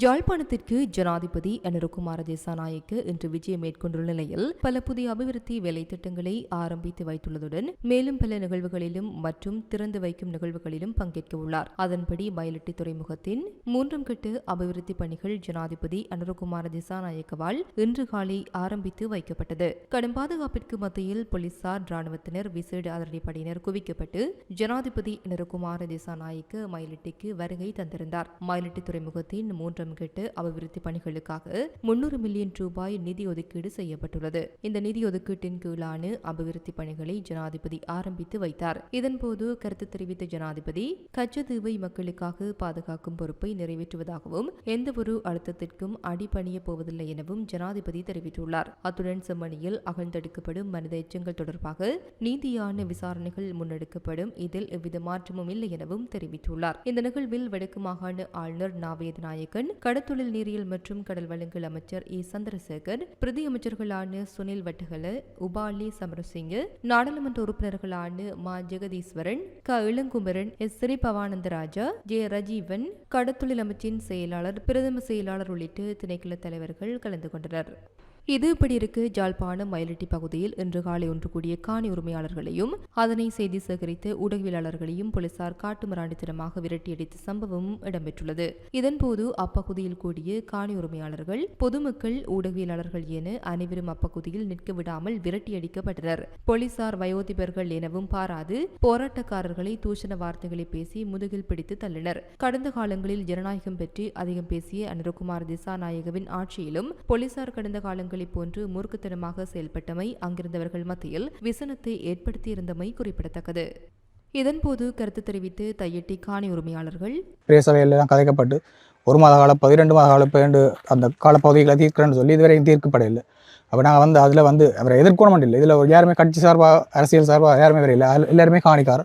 யாழ்ப்பாணத்திற்கு ஜனாதிபதி அனுருகுமார தேசாநாயக்க இன்று விஜயம் மேற்கொண்டுள்ள நிலையில் பல புதிய அபிவிருத்தி வேலை திட்டங்களை ஆரம்பித்து வைத்துள்ளதுடன் மேலும் பல நிகழ்வுகளிலும் மற்றும் திறந்து வைக்கும் நிகழ்வுகளிலும் பங்கேற்க உள்ளார். அதன்படி மயிலட்டி துறைமுகத்தின் மூன்றாம் கட்ட அபிவிருத்தி பணிகள் ஜனாதிபதி அனுருகுமார திசாநாயக்கவால் இன்று காலை ஆரம்பித்து வைக்கப்பட்டது. கடும் பாதுகாப்பிற்கு மத்தியில் போலீசார் ராணுவத்தினர் விசேட அதிரடிப்படையினர் குவிக்கப்பட்டு ஜனாதிபதி அனுருகுமார திசாநாயக்க மயிலட்டிக்கு வருகை தந்திருந்தார். மயிலட்டி துறைமுகத்தின் மூன்று மூன்றாம் கேட்டு அபிவிருத்தி பணிகளுக்காக முன்னூறு மில்லியன் ரூபாய் நிதி ஒதுக்கீடு செய்யப்பட்டுள்ளது. இந்த நிதி ஒதுக்கீட்டின் கீழான அபிவிருத்தி பணிகளை ஜனாதிபதி ஆரம்பித்து வைத்தார். இதன்போது கருத்து தெரிவித்த ஜனாதிபதி கச்சதீவை மக்களுக்காக பாதுகாக்கும் பொறுப்பை நிறைவேற்றுவதாகவும் எந்தவொரு அழுத்தத்திற்கும் அடிபணிய போவதில்லை எனவும் ஜனாதிபதி தெரிவித்துள்ளார். அத்துடன் செம்மணியில் அகழ்ந்தெடுக்கப்படும் மனித எச்சங்கள் தொடர்பாக நீதியான விசாரணைகள் முன்னெடுக்கப்படும் இதில் எவ்வித மாற்றமும் இல்லை எனவும் தெரிவித்துள்ளார். இந்த நிகழ்வில் வடக்கு மாகாண ஆளுநர் நாவேத நாயக்கன் கடத்தொழில் நீரியல் மற்றும் கடல் வளங்கள் அமைச்சர் இ சந்திரசேகர் பிரதி அமைச்சர்களான சுனில் வட்டகல உபாலி சமரசிங்க நாடாளுமன்ற உறுப்பினர்களான மா. ஜெகதீஸ்வரன் க. இளங்குமரன் எஸ். ஸ்ரீ பவானந்தராஜா ஜே. ரஜீவன் கடத்தொழில் அமைச்சின் செயலாளர் பிரதம செயலாளர் உள்ளிட்ட திணைக்கள தலைவர்கள் கலந்து கொண்டனர். இது இப்படி இருக்கு. ஜாழ்ப்பாணம் மயிலட்டி பகுதியில் இன்று காலை ஒன்று கூடிய காணி உரிமையாளர்களையும் அதனை செய்தி சேகரித்த ஊடகவியலாளர்களையும் போலீசார் காட்டுமிராண்டித்தனமாக விரட்டியடித்த சம்பவமும் இடம்பெற்றுள்ளது. இதன்போது அப்பகுதியில் கூடிய காணி உரிமையாளர்கள் பொதுமக்கள் ஊடகவியலாளர்கள் என அனைவரும் அப்பகுதியில் நிற்க விடாமல் விரட்டியடிக்கப்பட்டனர். போலீசார் வயோதிபர்கள் எனவும் பாராது போராட்டக்காரர்களை தூஷண வார்த்தைகளை பேசி முதுகில் பிடித்து தள்ளினர். கடந்த காலங்களில் ஜனநாயகம் பற்றி அதிகம் பேசிய அனுரகுமார் திசாநாயகவின் ஆட்சியிலும் போலீசார் கடந்த காலங்களைப் போன்று மூர்க்கத்தனமாக செயல்பட்டமை அங்கிருந்தவர்கள் மத்தியில் விசனத்தை ஏற்படுத்தியிருந்தமை குறிப்பிடத்தக்கது. இதன்போது கருத்து தெரிவித்து தையட்டி காணி உரிமையாளர்கள் பிரேசவையில் தான் கதைக்கப்பட்டு ஒரு மாத கால பகுதி ரெண்டு மாத கால பேண்டு அந்த காலப்பகுதிகளை தீர்க்கிறேன்னு சொல்லி இதுவரையும் தீர்க்கப்படவில்லை. அப்போ நாங்கள் வந்து அதில் வந்து அவரை எதிர்க்கணும் இல்லை இதில் யாருமே கட்சி சார்பாக அரசியல் சார்பாக யாருமே வரையில்லை. எல்லாருமே காணிக்கார்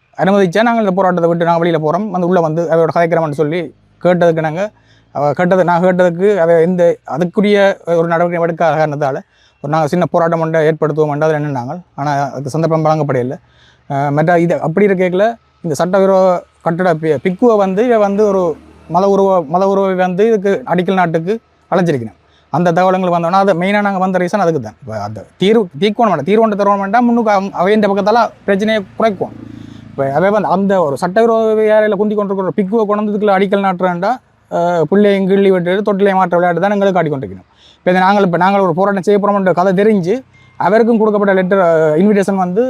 அனுமதிச்சா நாங்கள் இந்த போராட்டத்தை விட்டு நாங்கள் வெளியில் போகிறோம் வந்து உள்ளே வந்து அதோட கதைக்கிறோம்னு சொல்லி கேட்டதுக்கு நாங்கள் கேட்டது நான் கேட்டதுக்கு அதை எந்த அதுக்குரிய ஒரு நடவடிக்கை எடுக்காத காரணத்தால் ஒரு நாங்கள் சின்ன போராட்டம் ஒன்றை ஏற்படுத்துவோம் என்றால் என்னென்னாங்க ஆனால் அதுக்கு சந்தர்ப்பம் வழங்கப்படையில்லை மற்ற இது அப்படி இருக்கல இந்த சட்டவிரோத கட்டட பி பிக்குவை வந்து இதை வந்து ஒரு மத உருவ மத உருவை வந்து இதுக்கு அடிக்கல் நாட்டுக்கு அழைச்சிருக்கணும். அந்த தகவலங்கள் வந்தோன்னா அது மெயினாக நாங்கள் வந்த ரீசன் அதுக்கு தான் இப்போ அந்த தீர்வு தீர்க்கணும் வேண்டாம் தீர்வு ஒன்று தருவோம் வேண்டாம் முன்னுக்கு அவங்க அவையின் பக்கத்தால் பிரச்சனையை குறைக்கும் இப்போ அதே மாதிரி அந்த ஒரு சட்டவிரோத ஏரியில் குந்தி கொண்டிருக்கிற பிக்குவை கொண்டதுக்குள்ள அடிக்கல் நாட்டுறாண்டா பிள்ளையும் கிள்ளி விட்டு தொட்டிலையும் மாற்ற விளையாட்டு தான் எங்களுக்கு ஆடிக்கொண்டிருக்கணும் இப்போ இதை நாங்கள் இப்போ நாங்கள் ஒரு போராட்டம் செய்ய போகிறோம்ன்ற கதை தெரிஞ்சு அவருக்கும் கொடுக்கப்பட்ட லெட்டர் இன்விடேஷன் வந்து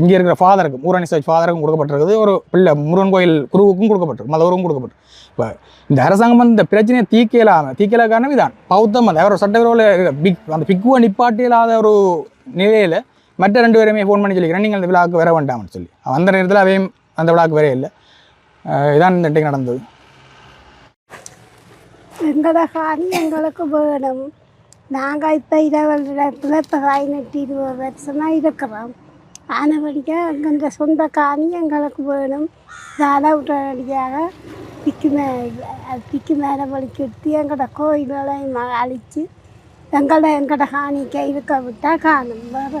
இங்கே இருக்கிற ஃபாதருக்கு ஊரணி சர்ச் ஃபாதருக்கும் கொடுக்கப்பட்டிருக்குது. ஒரு பிள்ளை முருகன் கோயில் குருவுக்கும் கொடுக்கப்பட்டிருக்கு மதவருக்கும் கொடுக்கப்பட்டு இப்போ இந்த அரசாங்கம் வந்து இந்த பிரச்சனையை தீக்கலாம தீக்கல காரணம் இதான். பௌத்தம் அந்த அவர் சட்டவிரோத பிக் அந்த பிக்குவை நிப்பாட்டி இல்லாத ஒரு நிலையில் மற்ற ரெண்டு பேருமே ஃபோன் பண்ணி சொல்லிக்கிறேன். நீங்கள் அந்த விழாவுக்கு வர வேண்டாம்னு சொல்லி. அந்த நேரத்தில் அவையும் அந்த விழாவுக்கு வரவே இல்லை. இதான் இந்த இடத்துக்கு நடந்தது. எங்களோட காணி எங்களுக்கு வேணும். நாங்கள் இப்போ இருபது இடத்துல இப்போ பதினெட்டு இருபது வருஷமாக இருக்கிறோம். ஆனபடிக்க எங்கள் சொந்த காணி எங்களுக்கு வேணும். அதை உடனடியாக திக்கு மே திக்கு மேலே வலிக்கெடுத்து எங்களோட கோயில்களையும் அழித்து எங்களை எங்களோட காணிக்க இருக்க விட்டால் காணும். வேறு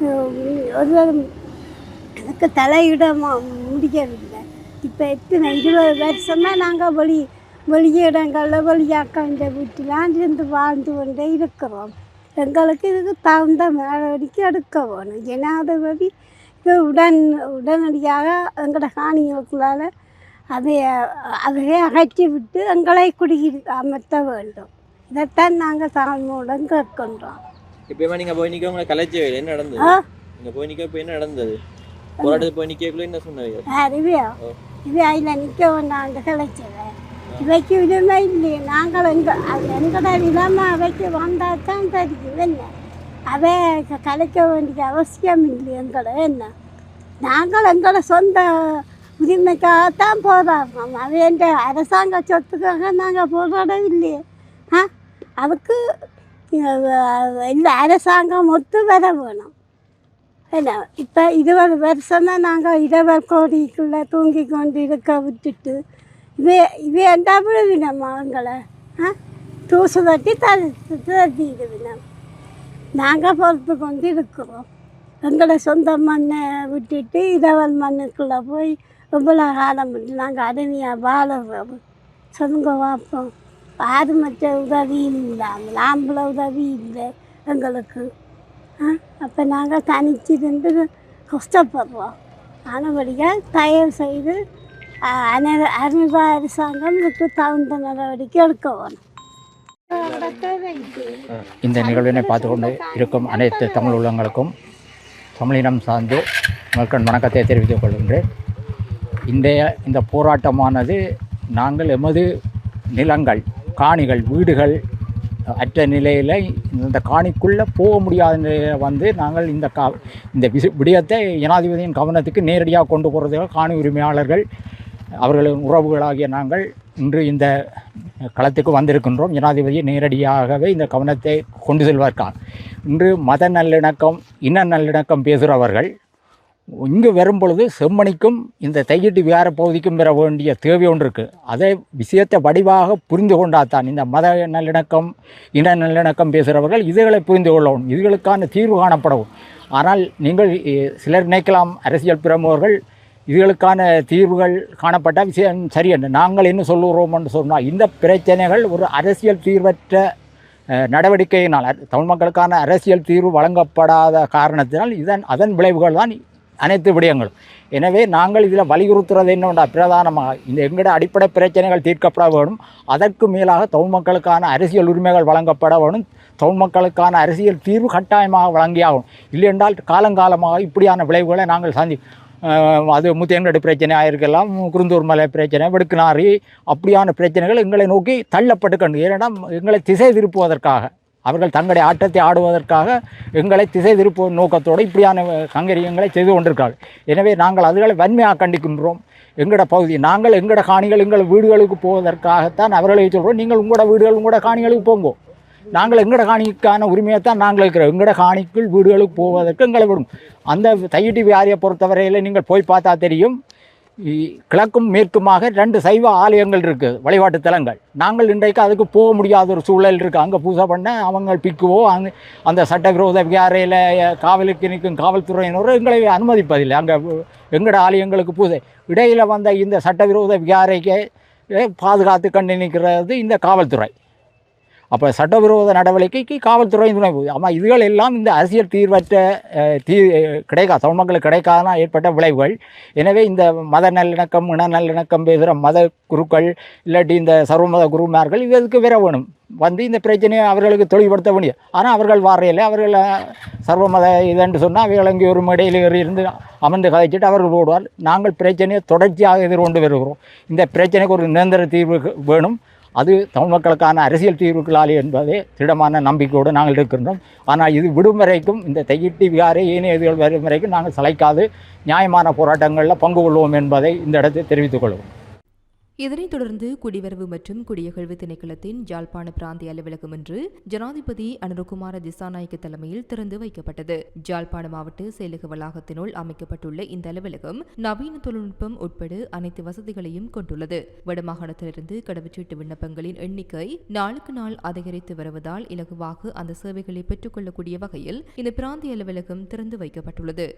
ஒரு எனக்கு தலையிட முடியவில்லை இப்போ எத்தனை இருபது வருஷமாக நாங்கள் வெளி வெளியிடங்களில் இந்த வீட்டிலாம் இருந்து வாழ்ந்து கொண்டே இருக்கிறோம். எங்களுக்கு இதுக்கு தகுந்த நடவடிக்கை எடுக்க வேணும். ஜனாதிபதி இது உடன் உடனடியாக எங்களோட காணிகளுக்குள்ளால் அதை அதையே அகற்றி விட்டு எங்களை குடியிரு அமர்த்த வேண்டும். இதைத்தான் நாங்கள் தாழ்மையுடன் கேட்கின்றோம். இப்போ நீங்க போய் நிக்க உங்களை கலைச்சவே என்ன நடந்தது? நீங்க போய் நிக்க இப்போ என்ன நடந்தது? போராட்டத்துக்கு போய் நிக்கக்குள்ள என்ன சொன்னீங்க ஓ. இது அதில் நிற்க வேண்டாண்டு கிடைச்சது இவைக்கு விதமே இல்லையே. நாங்கள் எங்க எங்கட நிலைமை அவைக்கு வந்தால் தான் தெரியும். என்ன? அவை கலைக்க வேண்டிய அவசியம் இல்லை எங்களை. என்ன? நாங்கள் எங்களோட சொந்த உரிமைக்காகத்தான் போராடுறோம். அவையண்ட அரசாங்க சொத்துக்காக நாங்கள் போராடவில்லையே. ஆ? அதுக்கு இல்லை அரசாங்கம் ஒத்து வர வேணும். என்ன இப்போ இருபது வருஷம்தான் நாங்கள் இருபது கோடிக்குள்ளே தூங்கி கொண்டு இருக்க விட்டுட்டு இவே இவே என்ன விடுவினம் அவங்கள? ஆ? தூசு தட்டி தள்ளி தட்டிடுவினம். நாங்கள் பொறுத்து கொண்டு இருக்கிறோம் எங்களை சொந்த மண்ணை விட்டுட்டு இரவல் மண்ணுக்குள்ளே போய் ரொம்ப காலம் விட்டு நாங்கள் அருமையாக வாழ சொல்லுங்க பார்ப்போம். ஆறு மற்ற உதவியும் இல்லை. ஆம்பளை உதவி இல்லை எங்களுக்கு. ஆ? அப்போ நாங்கள் தனிச்சிருந்து கஷ்டப்படுறோம். ஆனபடியாக தயவு செய்து ஆ, அன அரசாங்கத்துக்கு அரசாங்கம் தகுந்த நடவடிக்கை எடுக்க வேணும். இந்த நிகழ்வினை பார்த்து கொண்டு இருக்கும் அனைத்து தமிழ் உள்ளங்களுக்கும் தமிழினம் சார்ந்து மக்கள் வணக்கத்தை தெரிவித்துக் கொள்கின்றேன். இன்றைய இந்த போராட்டமானது நாங்கள் எமது நிலங்கள் காணிகள் வீடுகள் அற்ற நிலையில் இந்த காணிக்குள்ளே போக முடியாத நிலையில் வந்து நாங்கள் இந்த கா இந்த விசு விடயத்தை ஜனாதிபதியின் கவனத்துக்கு நேரடியாக கொண்டு போகிறதுக்கு காணி உரிமையாளர்கள் அவர்களின் உறவுகளாகிய நாங்கள் இன்று இந்த களத்துக்கு வந்திருக்கின்றோம். ஜனாதிபதி நேரடியாகவே இந்த கவனத்தை கொண்டு செல்வதற்காக இன்று மத நல்லிணக்கம் இன நல்லிணக்கம் பேசுகிறவர்கள் இங்கு வரும் பொழுது செம்மணிக்கும் இந்த தையிட்டு விகார பகுதிக்கும் பெற வேண்டிய தேவை ஒன்று இருக்குது அதை விஷயத்தை வடிவாக புரிந்து கொண்டாதான் இந்த மத நல்லிணக்கம் இன நல்லிணக்கம் பேசுகிறவர்கள் இதுகளை புரிந்து கொள்ளவும் இதுகளுக்கான தீர்வு காணப்படவும். ஆனால் நீங்கள் சிலர் நினைக்கலாம் அரசியல் பிரமுகர்கள் இதுகளுக்கான தீர்வுகள் காணப்பட்ட விஷயம் சரியென்று நாங்கள் என்ன சொல்லுகிறோம்னு சொன்னால் இந்த பிரச்சனைகள் ஒரு அரசியல் தீர்வற்ற நடவடிக்கையினால் தமிழ் மக்களுக்கான அரசியல் தீர்வு வழங்கப்படாத காரணத்தினால் இதன் அதன் விளைவுகள் தான் அனைத்து விடயங்களும். எனவே நாங்கள் இதில் வலியுறுத்துறது என்னென்னா பிரதானமாக இந்த எங்களுடைய அடிப்படை பிரச்சனைகள் தீர்க்கப்பட வேண்டும் அதற்கு மேலாக தமிழ் மக்களுக்கான அரசியல் உரிமைகள் வழங்கப்பட வேண்டும் தமிழ் மக்களுக்கான அரசியல் தீர்வு கட்டாயமாக வழங்கியாகும் இல்லையென்றால் காலங்காலமாக இப்படியான விளைவுகளை நாங்கள் சந்தி அது முத்தியங்கடு பிரச்சனையாக இருக்கலாம் குருந்தூர் மலை பிரச்சனை வெடுக்குனாரி அப்படியான பிரச்சனைகள் எங்களை நோக்கி தள்ளப்பட்டு கண்டு ஏன்னா எங்களை திசை திருப்புவதற்காக. அவர்கள் தங்களுடைய ஆட்டத்தை ஆடுவதற்காக எங்களை திசை திருப்பு நோக்கத்தோடு இப்படியான கங்கரியங்களை செய்து கொண்டிருக்கார்கள் எனவே நாங்கள் அதுகளை வன்மையாக கண்டிக்கின்றோம். எங்களோட பகுதி நாங்கள் எங்களோட காணிகள் எங்கள் வீடுகளுக்கு போவதற்காகத்தான் அவர்களை சொல்கிறோம் நீங்கள் உங்களோட வீடுகள் உங்களோட காணிகளுக்கு போங்கோ. நாங்கள் எங்களோட காணிக்கான உரிமையை தான் நாங்கள் இருக்கிறோம் எங்களோட காணிக்குள் வீடுகளுக்கு போவதற்கு எங்களை விடும். அந்த தையிட்டி வியாரியை பொறுத்தவரையில் நீங்கள் போய் பார்த்தா தெரியும். கிழக்கும் மேற்குமாக ரெண்டு சைவ ஆலயங்கள் இருக்குது வழிபாட்டு தலங்கள். நாங்கள் இன்றைக்கு அதுக்கு போக முடியாத ஒரு சூழல் இருக்குது அங்கே பூஜை பண்ண அவங்க பிக்குவோ அங்கே அந்த சட்டவிரோத விகாரையில் காவலுக்கு நிற்கும் காவல்துறையினரோ எங்களை அனுமதிப்பதில்லை. அங்கே எங்களோட ஆலயங்களுக்கு பூஜை. இடையில் வந்த இந்த சட்டவிரோத விகாரைக்கு பாதுகாத்து கண்டு நிற்கிறது இந்த காவல்துறை. அப்போ சட்டவிரோத நடவடிக்கைக்கு காவல்துறை துணை போகுது. ஆமாம் இதுகள் எல்லாம் இந்த அரசியல் தீர்வற்ற தீ கிடைக்கா தமிழ் மக்களுக்கு கிடைக்காதனா ஏற்பட்ட விளைவுகள். எனவே இந்த மத நல்லிணக்கம் இன நல்லிணக்கம் பேசுகிற மத குருக்கள் இல்லாட்டி இந்த சர்வமத குருமார்கள் இதுக்கு வர வேணும். வந்து இந்த பிரச்சனையை அவர்களுக்கு தெளிவுபடுத்த முடியும் ஆனால் அவர்கள் வாரையில் அவர்கள் சர்வமத இதென்று சொன்னால் அவர்கள் அங்கே ஒரு மேடையில் இருந்து அமர்ந்து கதைச்சிட்டு அவர்கள் ஓடுவார் நாங்கள் பிரச்சனையை தொடர்ச்சியாக எதிர்கொண்டு வருகிறோம். இந்த பிரச்சனைக்கு ஒரு நிரந்தர தீர்வு வேணும். அது தமிழ் மக்களுக்கான அரசியல் தீர்வுகளாலே என்பதே திடமான நம்பிக்கையோடு நாங்கள் இருக்கின்றோம். ஆனால் இது விடும் வரைக்கும் இந்த தையிட்டி விகாரை ஏனைய இதுகள் வரும் வரைக்கும் நாங்கள் சளைக்காது. நியாயமான போராட்டங்களில் பங்கு கொள்வோம் என்பதை இந்த இடத்தில் தெரிவித்துக் கொள்வோம். இதனைத் தொடர்ந்து குடிவரவு மற்றும் குடியகழ்வு திணைக்களத்தின் யாழ்ப்பாண பிராந்திய அலுவலகம் இன்று ஜனாதிபதி அனுரகுமார திசாநாயக்க தலைமையில் திறந்து வைக்கப்பட்டது. யாழ்ப்பாண மாவட்ட செயலக வளாகத்தினுள் அமைக்கப்பட்டுள்ள இந்த அலுவலகம் நவீன தொழில்நுட்பம் உட்பட அனைத்து வசதிகளையும் கொண்டுள்ளது. வடமாகாணத்திலிருந்து கடவுச்சீட்டு விண்ணப்பங்களின் எண்ணிக்கை நாளுக்கு நாள் அதிகரித்து வருவதால் இலகுவாக அந்த சேவைகளை பெற்றுக்கொள்ளக்கூடிய வகையில் இந்த பிராந்திய அலுவலகம் திறந்து வைக்கப்பட்டுள்ளது.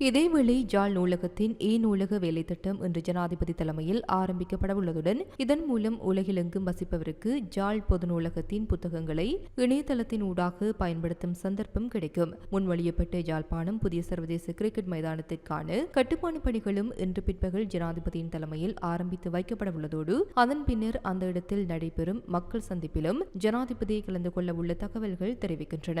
இதேவேளை ஜாழ் நூலகத்தின் இ நூலக வேலைத்திட்டம் இன்று ஜனாதிபதி தலைமையில் ஆரம்பிக்கப்படவுள்ளதுடன் இதன் மூலம் உலகிலெங்கும் வசிப்பவருக்கு ஜாழ் பொது நூலகத்தின் புத்தகங்களை இணையதளத்தின் ஊடாக பயன்படுத்தும் சந்தர்ப்பம் கிடைக்கும். முன்மொழியப்பட்ட யாழ்ப்பாணம் புதிய சர்வதேச கிரிக்கெட் மைதானத்திற்கான கட்டுமான பணிகளும் இன்று பிற்பகல் ஜனாதிபதியின் தலைமையில் ஆரம்பித்து வைக்கப்படவுள்ளதோடு அதன் பின்னர் அந்த இடத்தில் நடைபெறும் மக்கள் சந்திப்பிலும் ஜனாதிபதி கலந்து கொள்ள உள்ள தகவல்கள் தெரிவிக்கின்றன.